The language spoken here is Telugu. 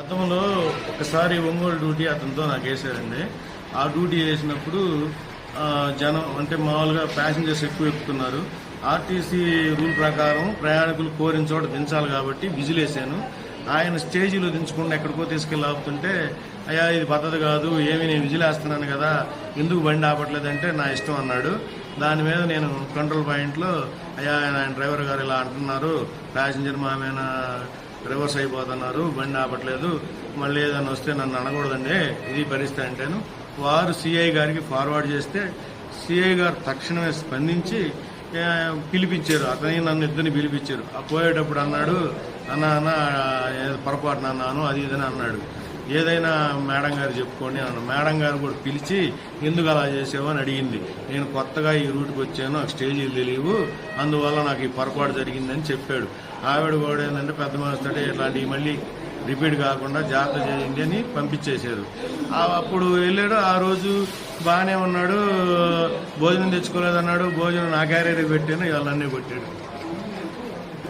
గతంలో ఒకసారి ఒంగోలు డ్యూటీ అతనితో నాకు వేసారండి ఆ డ్యూటీ వేసినప్పుడు జనం అంటే మామూలుగా ప్యాసింజర్స్ ఎక్కువ ఎక్కుతున్నారు. ఆర్టీసీ రూల్ ప్రకారం ప్రయాణికులు కోరిన చోట దించాలి కాబట్టి విజిల్ వేసాను ఆయన స్టేజీలో దించకుండా ఎక్కడికో తీసుకెళ్ళాపుతుంటే అయ్యా ఇది పద్ధతి కాదు ఏమి నేను విజిలేస్తున్నాను కదా ఎందుకు బండి ఆపట్లేదంటే నా ఇష్టం అన్నాడు. దాని మీద నేను కంట్రోల్ పాయింట్లో అయ్యా ఆయన డ్రైవర్ గారు ఇలా అంటున్నారు ప్యాసింజర్ మా రివర్స్ అయిపోతున్నారు బండి ఆపట్లేదు. మళ్ళీ ఏదైనా వస్తే నన్ను అనకూడదండి ఇది పరిస్థితి అంటేను. వారు సిఐ గారికి ఫార్వర్డ్ చేస్తే సిఐ గారు తక్షణమే స్పందించి పిలిపించారు. అతని నన్ను ఇద్దరిని పిలిపించారు. ఆ పోయేటప్పుడు అన్నాడు అన్న అన్న ఏదో పొరపాటున అన్నాను అది ఇదని అన్నాడు. ఏదైనా మేడం గారు చెప్పుకోండి అన్న మేడం గారు కూడా పిలిచి ఎందుకు అలా చేసావు? అని అడిగింది. నేను కొత్తగా ఈ రూట్కి వచ్చాను నాకు స్టేజీలు తెలియవు అందువల్ల నాకు ఈ పొరపాటు జరిగిందని చెప్పాడు. ఆవిడ కూడా ఏంటంటే పెద్ద మనసుతోటి ఇట్లాంటివి మళ్ళీ రిపీట్ కాకుండా జాగ్రత్త చేయండి అని పంపించేశారు. అప్పుడు వెళ్ళాడు ఆ రోజు బాగానే ఉన్నాడు భోజనం తెచ్చుకోలేదన్నాడు భోజనం నా క్యారియర్ పెట్టాను ఇవన్నీ కొట్టాడు.